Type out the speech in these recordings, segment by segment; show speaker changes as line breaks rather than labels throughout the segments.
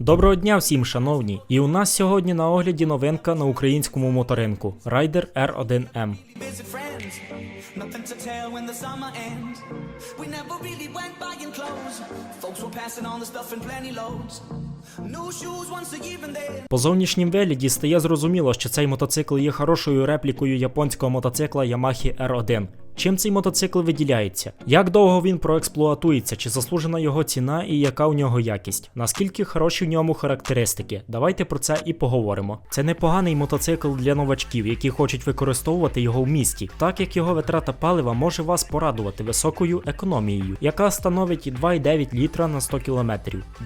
Доброго дня всім, шановні! І у нас сьогодні на огляді новинка на українському моторинку Rider R1M.
busy friends. Nothing to tell when the summer ends. We never really went buying clothes. Folks were passing on the stuff in plenty loads. New shoes once a year and then.
По зовнішнім вигляді стає зрозуміло, що цей мотоцикл є хорошою реплікою японського мотоцикла Yamaha R1. Чим цей мотоцикл виділяється? Як довго він проексплуатується, чи заслужена його ціна і яка у нього якість? Наскільки хороші в ньому характеристики? Давайте про це і поговоримо. Це непоганий мотоцикл для новачків, які хочуть використовувати його в місті, так як його витрата палива може вас порадувати високою економією, яка становить 2,9 літра на 100 км.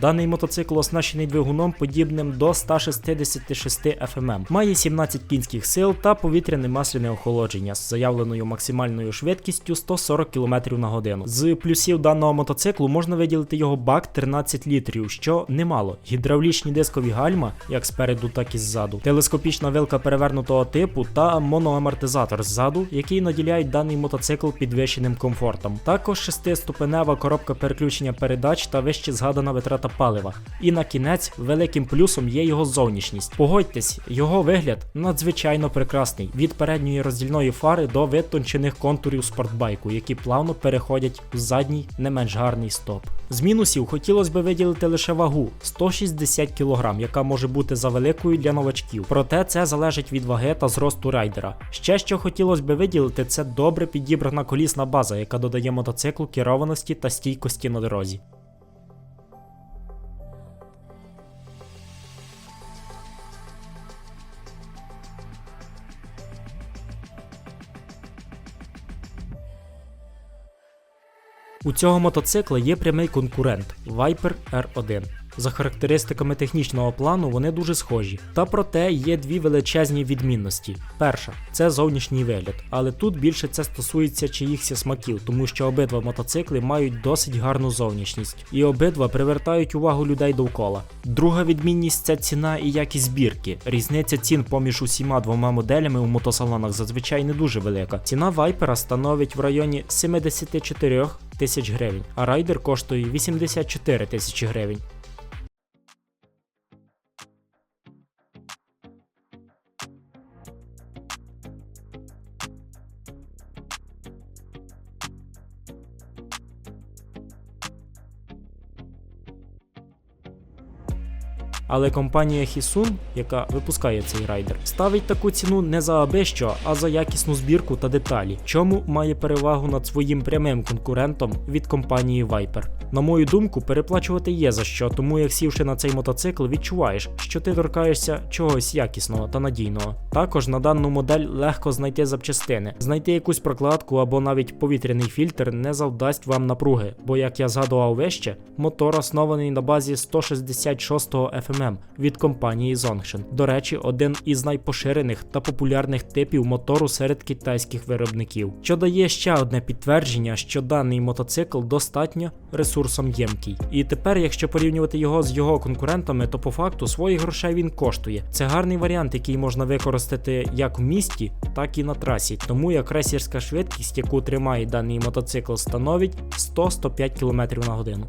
Даний мотоцикл оснащений двигуном подібним до 166 FMM, має 17 кінських сил та повітряне масляне охолодження з заявленою максимальною швидкістю 140 км на годину. З плюсів даного мотоциклу можна виділити його бак 13 літрів, що немало. Гідравлічні дискові гальма, як спереду, так і ззаду, телескопічна вилка перевернутого типу та моноамортизатор ззаду, який наділяють даний мотоцикл підвищеним комфортом. Також шестиступенева коробка переключення передач та вище згадана витрата палива. І на кінець великим плюсом є його зовнішність. Погодьтесь, його вигляд надзвичайно прекрасний від передньої роздільної фари до витончених контурів спортбайку, які плавно переходять в задній не менш гарний стоп. З мінусів хотілося б виділити лише вагу 160 кг, яка може бути завеликою для новачків. Проте це залежить від ваги та зросту райдера. Ще що хотілося б виділити, це добре підібрана колісна база, яка додає мотоциклу керованості та стійкості на дорозі. У цього мотоцикла є прямий конкурент Viper R1. За характеристиками технічного плану вони дуже схожі. Та проте є дві величезні відмінності. Перша це зовнішній вигляд, але тут більше це стосується чиїхся смаків, тому що обидва мотоцикли мають досить гарну зовнішність, і обидва привертають увагу людей довкола. Друга відмінність це ціна і якість збірки. Різниця цін поміж усіма двома моделями у мотосалонах зазвичай не дуже велика. Ціна Вайпера становить в районі 74 тисяч гривень, а райдер коштує 84 тисячі гривень. Але компанія Hisun, яка випускає цей райдер, ставить таку ціну не за аби що, а за якісну збірку та деталі, чому має перевагу над своїм прямим конкурентом від компанії Viper. На мою думку, переплачувати є за що, тому як сівши на цей мотоцикл, відчуваєш, що ти торкаєшся чогось якісного та надійного. Також на дану модель легко знайти запчастини, знайти якусь прокладку або навіть повітряний фільтр не завдасть вам напруги, бо як я згадував вище, мотор оснований на базі 166 FMM від компанії Zongshin. До речі, один із найпоширених та популярних типів мотору серед китайських виробників, що дає ще одне підтвердження, що даний мотоцикл достатньо ресурсом ємкий. І тепер, якщо порівнювати його з його конкурентами, то по факту своїх грошей він коштує. Це гарний варіант, який можна використати як в місті, так і на трасі. Тому як рейсерська швидкість, яку тримає даний мотоцикл, становить 100-105 км на годину.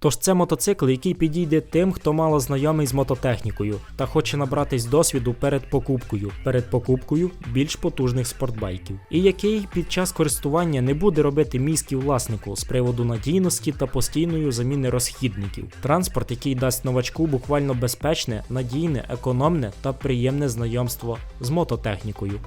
Тож це мотоцикл, який підійде тим, хто мало знайомий з мототехнікою та хоче набратись досвіду перед покупкою, перед покупкою більш потужних спортбайків, і який під час користування не буде робити мізки власнику з приводу надійності та постійної заміни розхідників. Транспорт, який дасть новачку буквально безпечне, надійне, економне та приємне знайомство з мототехнікою.